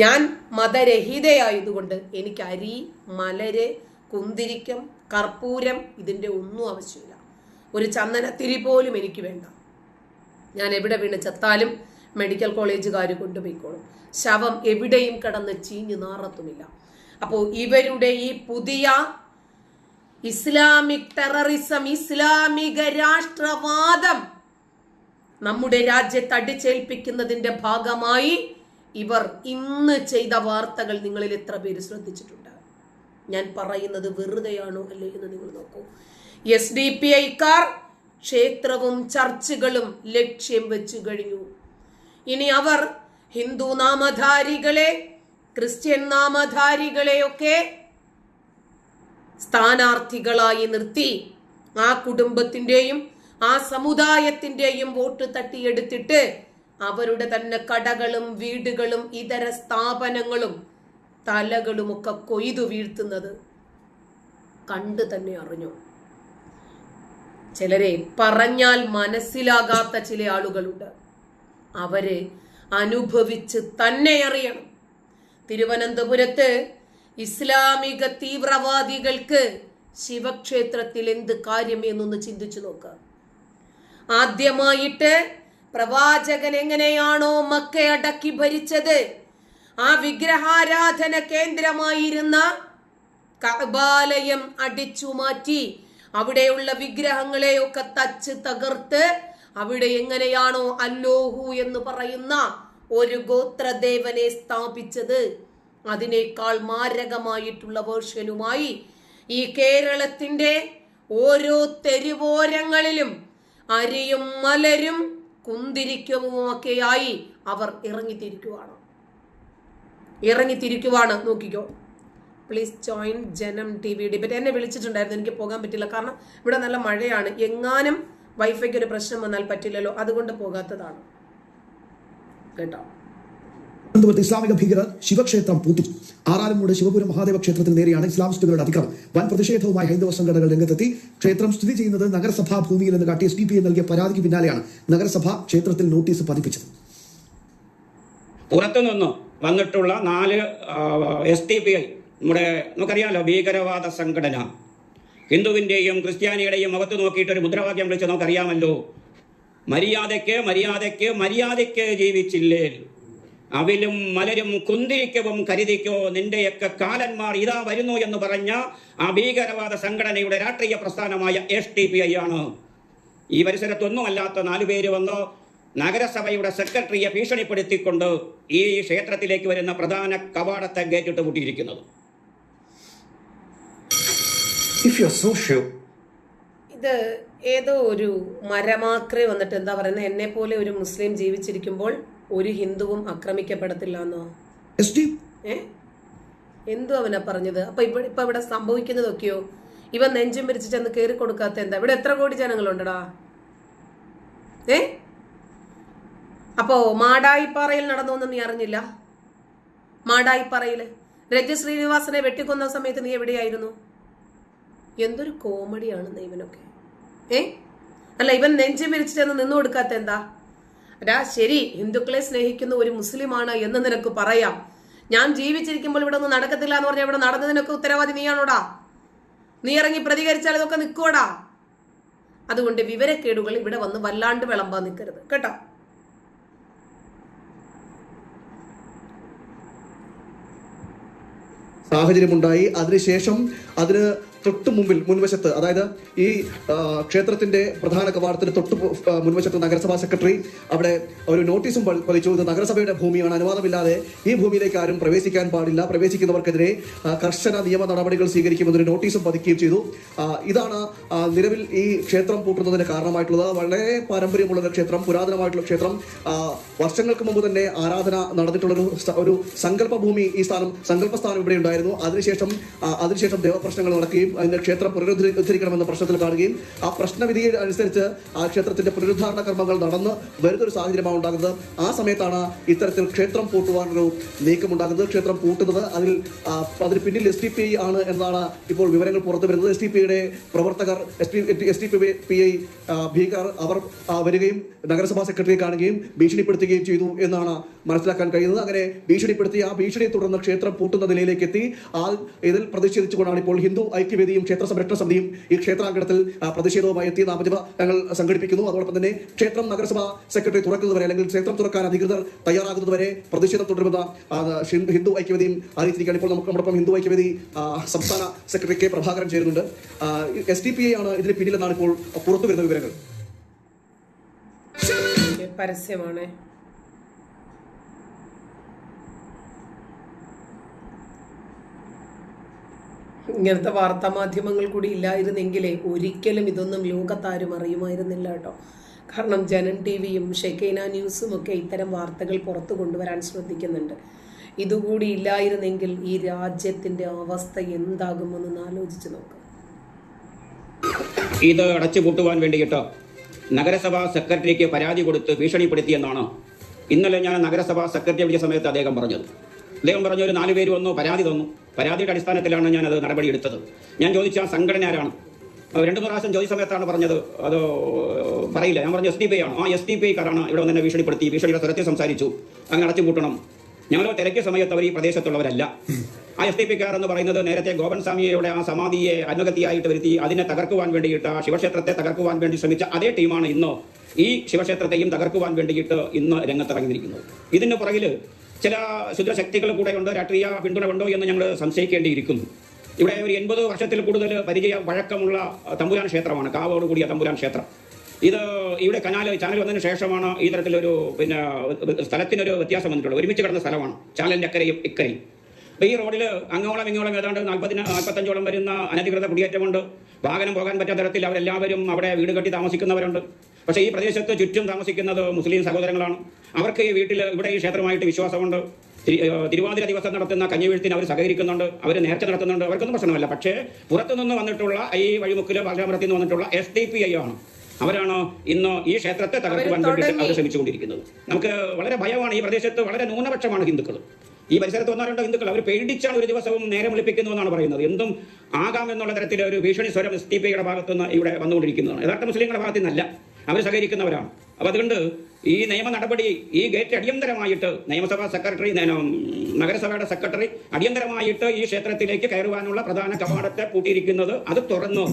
ഞാൻ മതരഹിതയായതുകൊണ്ട് എനിക്ക് അരി മലര് കുന്തിരിക്കം കർപ്പൂരം ഇതിന്റെ ഒന്നും ആവശ്യമില്ല. ഒരു ചന്ദനത്തിരി പോലും എനിക്ക് വേണ്ട. ഞാൻ എവിടെ വീണ് ചത്താലും മെഡിക്കൽ കോളേജുകാർ കൊണ്ടുപോയിക്കോളും. ശവം എവിടെയും കടന്ന് ചീഞ്ഞു നാറത്തുമില്ല. അപ്പോൾ ഇവരുടെ ഈ പുതിയ ഇസ്ലാമിക് ടെററിസം ഇസ്ലാമിക രാഷ്ട്രവാദം നമ്മുടെ രാജ്യത്ത് അടിച്ചേൽപ്പിക്കുന്നതിന്റെ ഭാഗമായി ഇവർ ഇന്ന് ചെയ്ത വാർത്തകൾ നിങ്ങളിൽ എത്ര പേര് ശ്രദ്ധിച്ചിട്ടുണ്ട്? ഞാൻ പറയുന്നത് വെറുതെയാണോ അല്ലേ എന്ന് നിങ്ങൾ നോക്കൂ. എസ് ഡി പി ഐക്കാർ ക്ഷേത്രവും ചർച്ചുകളും ലക്ഷ്യം വെച്ചു കഴിഞ്ഞു. ഇനി അവർ ഹിന്ദു നാമധാരികളെ ക്രിസ്ത്യൻ നാമധാരികളെയൊക്കെ സ്ഥാനാർത്ഥികളായി നിർത്തി. ആ കുടുംബത്തിന്റെയും ആ സമുദായത്തിന്റെയും വോട്ട് തട്ടിയെടുത്തിട്ട് അവരുടെ തന്നെ കടകളും വീടുകളും ഇതര സ്ഥാപനങ്ങളും തലകളുമൊക്കെ കൊയ്തു വീഴ്ത്തുന്നത് കണ്ടു തന്നെ അറിഞ്ഞു. ചിലരെ പറഞ്ഞാൽ മനസ്സിലാകാത്ത ചില ആളുകളുണ്ട്. അവരെ അനുഭവിച്ച് തന്നെ അറിയണം. തിരുവനന്തപുരത്ത് ഇസ്ലാമിക തീവ്രവാദികൾക്ക് ശിവക്ഷേത്രത്തിൽ എന്ത് കാര്യം എന്നൊന്ന് ചിന്തിച്ചു നോക്കുക ആദ്യമായിട്ട് പ്രവാചകൻ എങ്ങനെയാണോ മക്ക അടക്കി ഭരിച്ചത്? ആ വിഗ്രഹാരാധന കേന്ദ്രമായിരുന്ന കബാലയം അടിച്ചു മാറ്റി അവിടെയുള്ള വിഗ്രഹങ്ങളെയൊക്കെ തച്ച് തകർത്ത് അവിടെ എങ്ങനെയാണോ അല്ലോഹു എന്ന് പറയുന്ന ഒരു ഗോത്രദേവനെ സ്ഥാപിച്ചത്. അതിനേക്കാൾ മാരകമായിട്ടുള്ള വേർഷനുമായി ഈ കേരളത്തിന്റെ ഓരോ തെരുവോരങ്ങളിലും അരിയും മലരും കുന്തിരിക്കവുമൊക്കെയായി അവർ ഇറങ്ങിത്തിരിക്കുവാണ്. ഇറങ്ങിത്തിരിക്കുവാണ്. നോക്കിക്കോ. Please join Janam T V debate എന്നെ വിളിച്ചിട്ടുണ്ടായിരുന്നു. എനിക്ക് പോകാൻ പറ്റില്ല. കാരണം ഇവിടെ നല്ല മഴയാണ്. എങ്ങാനും വൈഫൈക്ക് ഒരു പ്രശ്നം വന്നാൽ പറ്റില്ലല്ലോ. അതുകൊണ്ട് പോകാത്തതാണ്. കേട്ടോ? തിരുവനന്തപുരത്ത് ഇസ്ലാമിക ഭീകരർ ശിവക്ഷേത്രം പൂത്തു. ആറാലുമൂട് ശിവപുരം മഹാദേവ ക്ഷേത്രത്തിന് നേരെയാണ് ഇസ്ലാമിസ്റ്റുകളുടെ അതിക്രമം വൻ പ്രതിഷേധവുമായി ഹൈന്ദവ സംഘടനകൾ രംഗത്തെത്തി. ക്ഷേത്രം സ്ഥിതി ചെയ്യുന്നത് നഗരസഭാ ഭൂമിയിൽ എന്ന് കാട്ടി എസ് ഡി പി നൽകിയ പരാതിക്ക് പിന്നാലെയാണ് നഗരസഭ ക്ഷേത്രത്തിൽ നോട്ടീസ് പതിപ്പിച്ചത്. പുറത്തുനിന്ന് വന്നിട്ടുള്ള നാല് എസ് ടി പി ഐ നമ്മുടെ നമുക്കറിയാമല്ലോ ഭീകരവാദ സംഘടന. ഹിന്ദുവിന്റെയും ക്രിസ്ത്യാനിയുടെയും മുഖത്ത് നോക്കിയിട്ട് ഒരു മുദ്രാവാക്യം വിളിച്ച് നമുക്കറിയാമല്ലോ. മര്യാദയ്ക്ക് മര്യാദയ്ക്ക് മര്യാദയ്ക്ക് ജീവിച്ചില്ലേ? അവിലും മലരും കുന്തിരിക്കവും കരുതിക്കോ നിന്റെയൊക്കെ കാലന്മാർ ഇതാ വരുന്നു എന്ന് പറഞ്ഞ ആ ഭീകരവാദ സംഘടനയുടെ രാഷ്ട്രീയ പ്രസ്ഥാനമായ എസ് ടി പി ഐ ആണ്. ഈ പരിസരത്തൊന്നുമല്ലാത്ത നാലുപേര് വന്ന് നഗരസഭയുടെ സെക്രട്ടറിയെ ഭീഷണിപ്പെടുത്തിക്കൊണ്ട് ഈ ക്ഷേത്രത്തിലേക്ക് വരുന്ന പ്രധാന കവാടത്തെ ഗേറ്റിട്ട് പൂട്ടിയിരിക്കുന്നത്. If you're so sure ഇത് ഏതോ ഒരു മരമാക്രെ വന്നിട്ട് എന്താ പറയുന്നത് എന്നെ പോലെ ഒരു മുസ്ലിം ജീവിച്ചിരിക്കുമ്പോൾ ഒരു ഹിന്ദുവും ആക്രമിക്കപ്പെടത്തില്ല എന്നോ? ഏ? എന്തു അവനാ പറഞ്ഞത്? അപ്പൊ ഇപ്പൊ ഇപ്പൊ ഇവിടെ സംഭവിക്കുന്നതൊക്കെയോ? ഇവൻ നെഞ്ചും പിരിച്ച് ചെന്ന് കയറി കൊടുക്കാത്ത എന്താ? ഇവിടെ എത്ര കോടി ജനങ്ങളുണ്ടടാ? ഏ? അപ്പോ മാടായിപ്പാറയിൽ നടന്നൊന്നും നീ അറിഞ്ഞില്ല? മാടായിപ്പാറയിൽ? രജ ശ്രീനിവാസനെ വെട്ടിക്കൊന്ന സമയത്ത് നീ എവിടെയായിരുന്നു? എന്തൊരു കോമഡിയാണ് ഇവനൊക്കെ ഏ? അല്ല ഇവൻ നെഞ്ചു പിരിച്ച് ചെന്ന് നിന്നു കൊടുക്കാത്ത എന്താ? അടാ ശരി ഹിന്ദുക്കളെ സ്നേഹിക്കുന്ന ഒരു മുസ്ലിമാണ് എന്ന് നിനക്ക് പറയാം. ഞാൻ ജീവിച്ചിരിക്കുമ്പോൾ ഇവിടെ ഒന്നും നടക്കത്തില്ല എന്ന് പറഞ്ഞാൽ ഇവിടെ നടന്നതിനൊക്കെ ഉത്തരവാദി നീയാണോടാ? നീ ഇറങ്ങി പ്രതികരിച്ചാൽ ഇതൊക്കെ നിൽക്കുവടാ അതുകൊണ്ട് വിവരക്കേടുകൾ ഇവിടെ വന്ന് വല്ലാണ്ട് വിളമ്പാൻ നിൽക്കരുത് കേട്ടോ? സാഹചര്യമുണ്ടായി. അതിനുശേഷം അതിന് തൊട്ടു മുമ്പിൽ മുൻവശത്ത് അതായത് ഈ ക്ഷേത്രത്തിന്റെ പ്രധാന കവാടത്തിന് തൊട്ട് മുൻവശത്ത് നഗരസഭാ സെക്രട്ടറി അവിടെ ഒരു നോട്ടീസും പതിച്ചു. ഇത് നഗരസഭയുടെ ഭൂമിയാണ്. അനുവാദമില്ലാതെ ഈ ഭൂമിയിലേക്ക് ആരും പ്രവേശിക്കാൻ പാടില്ല. പ്രവേശിക്കുന്നവർക്കെതിരെ കർശന നിയമ നടപടികൾ സ്വീകരിക്കുമെന്നൊരു നോട്ടീസും പതിക്കുകയും ചെയ്തു. ഇതാണ് നിലവിൽ ഈ ക്ഷേത്രം പൂട്ടുന്നതിന് കാരണമായിട്ടുള്ളത്. വളരെ പാരമ്പര്യമുള്ള ക്ഷേത്രം പുരാതനമായിട്ടുള്ള ക്ഷേത്രം. വർഷങ്ങൾക്ക് മുമ്പ് തന്നെ ആരാധന നടന്നിട്ടുള്ളൊരു ഒരു സങ്കല്പ ഭൂമി ഈ സ്ഥാനം സങ്കല്പ സ്ഥാനം ഇവിടെ ഉണ്ടായിരുന്നു. അതിനുശേഷം അതിനുശേഷം ദേവപ്രശ്നങ്ങൾ നടക്കുകയും അതിന്റെ ക്ഷേത്രം പുനരുദ്ധരിക്കണമെന്ന പ്രശ്നത്തിൽ കാണുകയും ആ പ്രശ്നവിധിയെ അനുസരിച്ച് ആ ക്ഷേത്രത്തിന്റെ പുനരുദ്ധാരണ കർമ്മങ്ങൾ നടന്ന് വരുന്നൊരു സാഹചര്യമാണ് ഉണ്ടാകുന്നത്. ആ സമയത്താണ് ഇത്തരത്തിൽ ക്ഷേത്രം പൂട്ടുവാനൊരു നീക്കമുണ്ടാകുന്നത്. ക്ഷേത്രം പൂട്ടുന്നത് അതിൽ അതിന് പിന്നിൽ എസ് ടി പി ഐ ആണ് എന്നാണ് ഇപ്പോൾ വിവരങ്ങൾ പുറത്തു വരുന്നത്. എസ് ടി പി ഐയുടെ പ്രവർത്തകർ S T S T P I ഭീകർ അവർ വരികയും നഗരസഭാ സെക്രട്ടറിയെ കാണുകയും ഭീഷണിപ്പെടുത്തുകയും ചെയ്തു എന്നാണ് മനസ്സിലാക്കാൻ കഴിയുന്നത്. അങ്ങനെ ഭീഷണിപ്പെടുത്തി ആ ഭീഷണിയെ തുടർന്ന് ക്ഷേത്രം പൂട്ടുന്ന നിലയിലേക്ക് എത്തി. ആ ഇതിൽ പ്രതിഷേധിച്ചുകൊണ്ടാണ് ഇപ്പോൾ ഹിന്ദു ഐക്യവേദിയും ക്ഷേത്ര സംരക്ഷണ സമിതിയും ഈ ക്ഷേത്രാങ്കണത്തിൽ പ്രതിഷേധവുമായി എത്തി നാമജപ ഞങ്ങൾ സംഘടിപ്പിക്കുന്നു. അതോടൊപ്പം തന്നെ ക്ഷേത്രം നഗരസഭ സെക്രട്ടറി തുറക്കുന്നതുവരെ അല്ലെങ്കിൽ ക്ഷേത്രം തുറക്കാൻ അധികൃതർ തയ്യാറാകുന്നതുവരെ പ്രതിഷേധം തുടരുമെന്ന് ഹിന്ദു ഐക്യവേദിയും അറിയിച്ചിരിക്കുകയാണ്. ഇപ്പോൾ നമുക്ക് നമ്മോടൊപ്പം ഹിന്ദു ഐക്യവേദി സംസ്ഥാന സെക്രട്ടറി കെ പ്രഭാകരൻ ചേരുന്നുണ്ട്. എസ് ഡി പി ഐ ആണ് ഇതിന് പിന്നിലെന്നാണ് ഇപ്പോൾ പുറത്തു വരുന്ന വിവരങ്ങൾ. പരസ്യമാണ്. ഇങ്ങനത്തെ വാർത്താ മാധ്യമങ്ങൾ കൂടി ഇല്ലായിരുന്നെങ്കിലേ ഒരിക്കലും ഇതൊന്നും ലോകത്താരും അറിയുമായിരുന്നില്ല കേട്ടോ. കാരണം ജനൻ ടി വിയും ഷെക്കൈന ന്യൂസും ഒക്കെ ഇത്തരം വാർത്തകൾ പുറത്തു കൊണ്ടുവരാൻ ശ്രദ്ധിക്കുന്നുണ്ട്. ഇതുകൂടി ഇല്ലായിരുന്നെങ്കിൽ ഈ രാജ്യത്തിന്റെ അവസ്ഥ എന്താകുമെന്ന് ആലോചിച്ച് നോക്കാം. ഇത് അടച്ചു പൂട്ടുവാൻ വേണ്ടിയിട്ട് നഗരസഭാ സെക്രട്ടറിക്ക് പരാതി കൊടുത്ത് ഭീഷണിപ്പെടുത്തിയെന്നാണ് ഇന്നലെ ഞാൻ നഗരസഭാ സെക്രട്ടറി വിളിച്ച സമയത്ത് അദ്ദേഹം പറഞ്ഞത്. അദ്ദേഹം പറഞ്ഞ ഒരു നാല് പേര് വന്നു പരാതി തന്നു. പരാതിയുടെ അടിസ്ഥാനത്തിലാണ് ഞാൻ അത് നടപടിയെടുത്തത്. ഞാൻ ചോദിച്ച സംഘടന ആരാണ്? രണ്ടു പ്രാവശ്യം ചോദിച്ച സമയത്താണ് പറഞ്ഞത്. അത് പറയില്ല. ഞാൻ പറഞ്ഞു എസ് ഡി പി ആണ്. ആ എസ് ഡി പി കാരാണ് ഇവിടെ വന്നെ ഭീഷണിപ്പെടുത്തി. ഭീഷണിയുടെ സ്വരത്തിൽ സംസാരിച്ചു. അങ്ങനെ അടച്ചുപൂട്ടണം ഞങ്ങളോ തിരക്കിയ സമയത്ത് അവർ ഈ പ്രദേശത്തുള്ളവരല്ല. ആ എസ് ഡി പി കാർ എന്ന് പറയുന്നത് നേരത്തെ ഗോപൻ സ്വാമിയുടെ ആ സമാധിയെ അനുഗതിയായിട്ട് വരുത്തി അതിനെ തകർക്കുവാൻ വേണ്ടിയിട്ട് ആ ശിവക്ഷേത്രത്തെ തകർക്കുവാൻ വേണ്ടി ശ്രമിച്ച അതേ ടീമാണ് ഇന്ന് ഈ ശിവക്ഷേത്രത്തെയും തകർക്കുവാൻ വേണ്ടിയിട്ട് ഇന്ന് രംഗത്തിറങ്ങിയിരിക്കുന്നത്. ഇതിന് പുറകിൽ ചില ശുദ്രശക്തികൾ കൂടെ ഉണ്ട് രാഷ്ട്രീയ പിന്തുണ ഉണ്ടോ എന്ന് ഞങ്ങൾ സംശയിക്കേണ്ടിയിരിക്കുന്നു. ഇവിടെ ഒരു എൺപത് വർഷത്തിൽ കൂടുതൽ പരിചയ വഴക്കമുള്ള തമ്പുരാൻ ക്ഷേത്രമാണ് കാവോട് കൂടിയ തമ്പുരാൻ ക്ഷേത്രം. ഇത് ഇവിടെ കനാൽ ചാനൽ വന്നതിന് ശേഷമാണ് ഈ തരത്തിലൊരു പിന്നെ സ്ഥലത്തിനൊരു വ്യത്യാസം വന്നിട്ടുള്ളത്. ഒരുമിച്ച് കിടന്ന സ്ഥലമാണ് ചാനലിന്റെ അക്കരയും ഇക്കരയും. ഈ റോഡിൽ അങ്ങോളം ഇങ്ങോളം ഏതാണ്ട് നാൽപ്പതിന് നാൽപ്പത്തഞ്ചോളം വരുന്ന അനധികൃത കുടിയേറ്റമുണ്ട്. വാഹനം പോകാൻ പറ്റാത്ത തരത്തിൽ അവരെല്ലാവരും അവിടെ വീട് കെട്ടി താമസിക്കുന്നവരുണ്ട്. പക്ഷേ ഈ പ്രദേശത്ത് ചുറ്റും താമസിക്കുന്നത് മുസ്ലിം സഹോദരങ്ങളാണ്. അവർക്ക് ഈ വീട്ടിൽ ഇവിടെ ഈ ക്ഷേത്രമായിട്ട് വിശ്വാസമുണ്ട്. തിരുവാതിര ദിവസം നടത്തുന്ന കഞ്ഞിവീഴ്ത്തിന് അവർ സഹകരിക്കുന്നുണ്ട്. അവർ നേർച്ച നടത്തുന്നുണ്ട്. അവർക്കൊന്നും പ്രശ്നമല്ല. പക്ഷേ പുറത്തുനിന്ന് വന്നിട്ടുള്ള ഈ വഴിമുക്കിലോ ബാലരാമരത്തിൽ നിന്ന് വന്നിട്ടുള്ള എസ് ഡി പി ഐ ആണ്. അവരാണ് ഇന്ന് ഈ ക്ഷേത്രത്തെ തകർക്കുവാൻ വേണ്ടിയിട്ട് അവർ ശ്രമിച്ചുകൊണ്ടിരിക്കുന്നത്. നമുക്ക് വളരെ ഭയമാണ്. ഈ പ്രദേശത്ത് വളരെ ന്യൂനപക്ഷമാണ് ഹിന്ദുക്കൾ. ഈ പരിസരത്ത് ഒന്നോ രണ്ടോ ഹിന്ദുക്കൾ അവർ പേടിച്ചാണ് ഒരു ദിവസവും നേരം വിളിപ്പിക്കുന്നു എന്നാണ് പറയുന്നത്. എന്തും ആകാം എന്നുള്ള തരത്തിൽ ഒരു ഭീഷണി സ്വരം എസ് ടി പിയുടെ ഭാഗത്തുനിന്ന് ഇവിടെ വന്നുകൊണ്ടിരിക്കുന്നതാണ്. യഥാർത്ഥ മുസ്ലിങ്ങളുടെ ഭാഗത്തു നിന്നല്ല അവർ സഹകരിക്കുന്നവരാണ്. അപ്പോൾ അതുകൊണ്ട് ഈ നിയമ നടപടി ഈ ഗേറ്റ് അടിയന്തരമായിട്ട് നിയമസഭാ സെക്രട്ടറി നഗരസഭയുടെ സെക്രട്ടറി അടിയന്തരമായിട്ട് ഈ ക്ഷേത്രത്തിലേക്ക് കയറുവാനുള്ള പ്രധാന കവാടത്തെ പൂട്ടിയിരിക്കുന്നത് അത് തുറന്നു.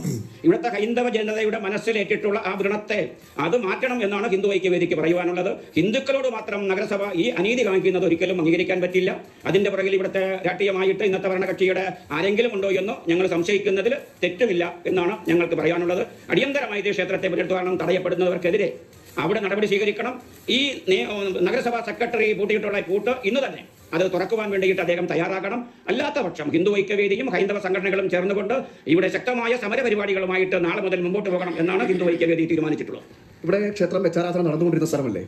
ഇവിടുത്തെ ഹൈന്ദവ ജനതയുടെ മനസ്സിലേറ്റിട്ടുള്ള ആ വ്രണത്തെ അത് മാറ്റണം എന്നാണ് ഹിന്ദു ഐക്യവേദിക്ക് പറയുവാനുള്ളത്. ഹിന്ദുക്കളോട് മാത്രം നഗരസഭ ഈ അനീതി കാണിക്കുന്നത് ഒരിക്കലും അംഗീകരിക്കാൻ പറ്റില്ല. അതിന്റെ പുറകിൽ ഇവിടുത്തെ രാഷ്ട്രീയമായിട്ട് ഇന്നത്തെ ഭരണകക്ഷിയുടെ ആരെങ്കിലും ഉണ്ടോ എന്ന് ഞങ്ങൾ സംശയിക്കുന്നതിൽ തെറ്റുമില്ല എന്നാണ് ഞങ്ങൾക്ക് പറയാനുള്ളത്. അടിയന്തരമായി ക്ഷേത്രത്തെ പുനരുദ്ധാരണം തടയപ്പെടുന്നവർക്കെതിരെ അവിടെ നടപടി സ്വീകരിക്കണം. ഈ നഗരസഭാ സെക്രട്ടറി പൂട്ടിയിട്ടുള്ള കൂട്ട് ഇന്ന് തന്നെ അത് തുറക്കുവാൻ വേണ്ടിയിട്ട് അദ്ദേഹം തയ്യാറാകണം. അല്ലാത്ത പക്ഷം ഹിന്ദു ഐക്യവേദിയും ഹൈന്ദവ സംഘടനകളും ചേർന്നുകൊണ്ട് ഇവിടെ ശക്തമായ സമരപരിപാടികളുമായിട്ട് നാളെ മുതൽ മുമ്പോട്ട് പോകണം എന്നാണ് ഹിന്ദു ഐക്യവേദി തീരുമാനിച്ചിട്ടുള്ളത്. ഇവിടെ ക്ഷേത്രം വെച്ചാരാധന നടന്നുകൊണ്ടിരുന്ന സ്ഥലമല്ലേ?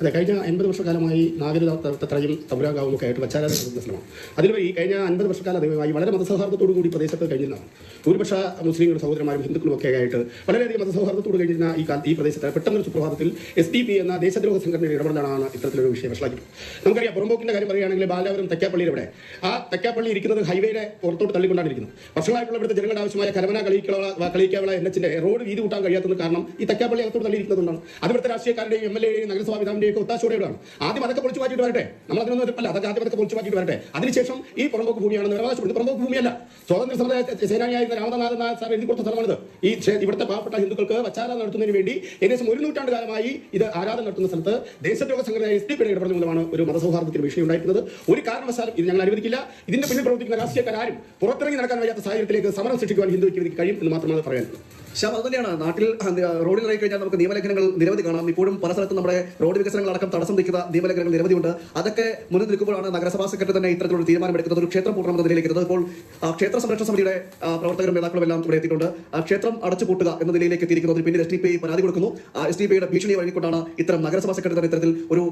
അതെ കഴിഞ്ഞ അൻപത് വർഷക്കാലമായി നാഗരികത്രയും തമ്പുരാഗാവും ഒക്കെ ആയിട്ട് നടത്തുന്ന സ്ഥലമാണ് അതിലുപരി ഈ കഴിഞ്ഞ അൻപത് വർഷക്കാലമായി വളരെ മതസൗഹാർദ്ദത്തോടു കൂടി പ്രദേശത്ത് കഴിഞ്ഞിരുന്നതാണ് ഭൂരിപക്ഷ മുസ്ലിങ്ങളുടെ സഹോദരന്മാരും ഹിന്ദുക്കളും ഒക്കെ ആയിട്ട് വളരെയധികം മതസൗഹാർദ്ദത്തോട് കഴിഞ്ഞിരുന്ന ഈ ഈ പ്രദേശത്ത് പെട്ടെന്നൊരു സുപ്രഭാതത്തിൽ എസ് ഡി പി എന്ന ദേശദ്രോഹ സംഘടനയുടെ ഇടപെടലാണ് ഇത്തരത്തിലൊരു വിഷയം വഷളാക്കി നമുക്കറിയാം പുറമ്പോക്കിന്റെ കാര്യം പറയുകയാണെങ്കിൽ ബാലാപുരം തെക്കാപ്പള്ളിയുടെ ഇവിടെ ആ തെക്കാപ്പള്ളി ഇരിക്കുന്നത് ഹൈവേയുടെ പുറത്തോട്ട് തള്ളിക്കൊണ്ടാണ് ഇരിക്കുന്നത് വർഷങ്ങളായിട്ടുള്ള ഇവിടുത്തെ ജനങ്ങളുടെ ആവശ്യമായ കരമന കളിക്കള കളിക്കാവിള എൻ എച്ചിന്റെ റോഡ് വീതി കൂട്ടാൻ കഴിയാത്തത് കാരണം ഈ തെക്കാപ്പള്ളി അകത്തോട്ട് തള്ളിയിരിക്കുന്നതുകൊണ്ടാണ്. അത് ഇവിടുത്തെ രാഷ്ട്രീയക്കാരുടെയും എം എൽ എയുടെയും നഗരസഭാ പിതാവിന്റെയും ഒക്കെ ഒത്താശയോടെയാണ് ആദ്യം അതൊക്കെ പൊളിച്ചു മാറ്റിയിട്ട് വരട്ടെ. നമ്മൾ അതിനൊന്നും അല്ല അതൊക്കെ ആദ്യം അതൊക്കെ പൊളിച്ചു മാറ്റിയിട്ട് വരട്ടെ. അതിനുശേഷം ഈ പുറമ്പോക്ക് ഭൂമിയാണെന്ന് അവകാശപ്പെടുന്നത് പുറമ്പോക്ക് ഭൂമിയല്ല. സ്വാതന്ത്ര്യ സമര സേനാനിയായിരുന്ന രാമനാഥൻ നായർ സാർ എഴുതി കൊടുത്ത സ്ഥലമാണിത്. ഈ ഇവിടുത്തെ പാവപ്പെട്ട ഹിന്ദുക്കൾക്ക് വച്ചാരം നടത്തുന്നതിന് വേണ്ടി ഏകദേശം ഒരു നൂറ്റാണ്ട് കാലമായി ഇത് ആരാധന നടത്തുന്ന സ്ഥലത്ത് ദേശദ്രോഹ സംഘടന എസ് ഡി പിയുടെ ഇടപെടൽ മൂലമാണ് ഒരു മതസൗഹാർദ്ദത്തിന് വിഷയം ഉണ്ടായിരിക്കുന്നത് ഒരു കാരണവശാലും ഇത് ഞങ്ങൾ അനുവദിക്കില്ല. ഇതിന്റെ പിന്നിൽ പ്രവർത്തിക്കുന്ന രാഷ്ട്രീയക്കാരും പുറത്തിറങ്ങി നടക്കാൻ വയ്യാത്ത സാഹചര്യത്തിലേക്ക് സമരം സൃഷ്ടിക്കുവാൻ ഹിന്ദുക്ക് കഴിയും എന്ന് മാത്രമാണ് പറയാനുള്ളത്. ശ്യാം അത് തന്നെയാണ്. നാട്ടിൽ റോഡിൽ ഇറങ്ങി കഴിഞ്ഞാൽ നമുക്ക് നിയമലംഘനങ്ങൾ നിരവധി കാണാം. ഇപ്പോഴും പല സ്ഥലത്തും നമ്മുടെ റോഡ് വികസനങ്ങൾ അടക്കം തടസ്സം നിൽക്കുന്ന നിയമലംഘനങ്ങൾ നിരവധിയുണ്ട് അതൊക്കെ മുന്നിൽ നിൽക്കുമ്പോഴാണ് നഗരസഭാ സെക്രട്ടറി തന്നെ ഇത്തരത്തിലുള്ള തീരുമാനമെടുക്കുന്നത് ഒരു ക്ഷേത്രം പൂർണമെന്ന നിലയിലേക്ക് ഇപ്പോൾ ക്ഷേത്ര സംരക്ഷണ സമിതിയുടെ പ്രവർത്തകരും നേതാക്കളും എല്ലാം ഇവിടെ എത്തിയിട്ടുണ്ട്. ആ, ക്ഷേത്രം അടച്ചുപൂട്ടുക എന്ന നിലയിലേക്ക് എത്തിയിരിക്കുന്നതിന് പിന്നെ എസ് ടി പി പരാതി കൊടുക്കുന്നു. എസ് ടി പിയുടെ ഭീഷണി വഴങ്ങിക്കൊണ്ടാണ് ഇത്തരം നഗരസഭാ സെക്രട്ടറി തന്നെ ഇത്തരത്തിൽ ഒരു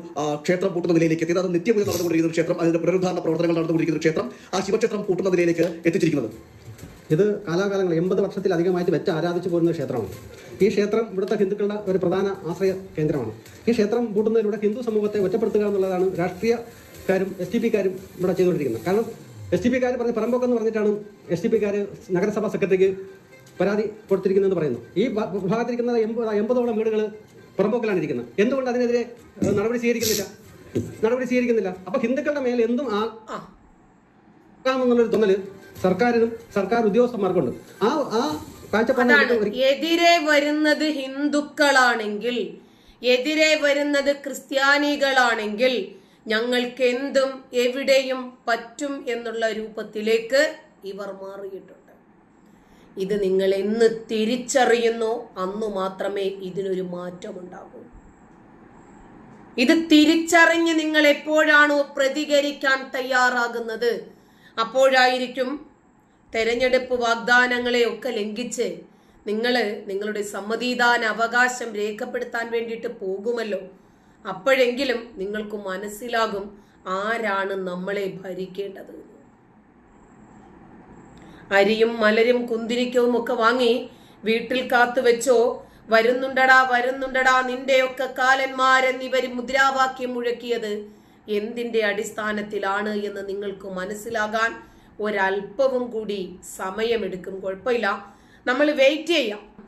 ക്ഷേത്രം പൂട്ടുന്ന നിലയിലേക്ക് എത്തിയത്. അത് നിത്യപൂജ നടന്നുകൊണ്ടിരിക്കുന്ന ക്ഷേത്രം. അതിന്റെ പുനരുദ്ധാരണ പ്രവർത്തനങ്ങൾ നടന്നുകൊണ്ടിരിക്കുന്ന ക്ഷേത്രം. ആ ശിവക്ഷേത്രം പൂട്ടുന്ന നിലയിലേക്ക് എത്തിച്ചിരിക്കുന്നത്. ഇത് കാലാകാലങ്ങൾ എൺപത് വർഷത്തിലധികമായിട്ട് വെച്ച് ആരാധിച്ചു പോരുന്ന ക്ഷേത്രമാണ്. ഈ ക്ഷേത്രം ഇവിടുത്തെ ഹിന്ദുക്കളുടെ ഒരു പ്രധാന ആശ്രയ കേന്ദ്രമാണ്. ഈ ക്ഷേത്രം കൂട്ടുന്നതിലൂടെ ഹിന്ദു സമൂഹത്തെ ഒറ്റപ്പെടുത്തുക എന്നുള്ളതാണ് രാഷ്ട്രീയക്കാരും എസ് ടി പിക്കാരും ഇവിടെ ചെയ്തുകൊണ്ടിരിക്കുന്നത്. കാരണം എസ് ടി പിക്കാർ പറഞ്ഞ പറമ്പോക്കെന്ന് പറഞ്ഞിട്ടാണ് എസ് ടി പിക്കാർ നഗരസഭാ സെക്രട്ടറിക്ക് പരാതി കൊടുത്തിരിക്കുന്നതെന്ന് പറയുന്നു. ഈ വിഭാഗത്തിരിക്കുന്ന എൺപത് എൺപതോളം വീടുകൾ പുറമ്പോക്കിലാണ് ഇരിക്കുന്നത്. എന്തുകൊണ്ട് അതിനെതിരെ നടപടി സ്വീകരിക്കുന്നില്ല? നടപടി സ്വീകരിക്കുന്നില്ല. അപ്പൊ ഹിന്ദുക്കളുടെ മേൽ എന്തും ആ ആ. ആകാമെന്നുള്ളൊരു തോന്നൽ സർക്കാരിനും സർക്കാർ ഉദ്യോഗസ്ഥന്മാർക്കുണ്ട്. ആ ആ കാഴ്ചപ്പാടിൽ അതാണ്. എതിരെ വരുന്നത് ഹിന്ദുക്കളാണെങ്കിൽ എതിരെ വരുന്നത് ക്രിസ്ത്യാനികളാണെങ്കിൽ ഞങ്ങൾക്ക് എന്തും എവിടെയും പറ്റും എന്നുള്ള രൂപത്തിലേക്ക് ഇവർ മാറിയിട്ടുണ്ട്. ഇത് നിങ്ങൾ എന്ന് തിരിച്ചറിയുന്നോ അന്നു മാത്രമേ ഇതിനൊരു മാറ്റമുണ്ടാകൂ. ഇത് തിരിച്ചറിഞ്ഞ് നിങ്ങൾ എപ്പോഴാണോ പ്രതികരിക്കാൻ തയ്യാറാകുന്നത് അപ്പോഴായിരിക്കും തെരഞ്ഞെടുപ്പ് വാഗ്ദാനങ്ങളെ ഒക്കെ ലംഘിച്ച് നിങ്ങൾ നിങ്ങളുടെ സമ്മതിദാന അവകാശം രേഖപ്പെടുത്താൻ വേണ്ടിയിട്ട് പോകുമല്ലോ. അപ്പോഴെങ്കിലും നിങ്ങൾക്ക് മനസ്സിലാകും ആരാണ് നമ്മളെ ഭരിക്കേണ്ടത്. അരിയും മലരും കുന്തിരിക്കവും ഒക്കെ വാങ്ങി വീട്ടിൽ കാത്തു വെച്ചോ വരുന്നുണ്ടടാ വരുന്നുണ്ടടാ നിന്റെയൊക്കെ കാലന്മാരെന്നിവർ മുദ്രാവാക്യം മുഴക്കിയത് എന്തിന്റെ അടിസ്ഥാനത്തിലാണ്? എന്ന് നിങ്ങൾക്ക് മനസ്സിലാകാൻ ഒരല്പവും കൂടി സമയമെടുക്കും. കുഴപ്പമില്ല. നമ്മൾ വെയിറ്റ് ചെയ്യാം.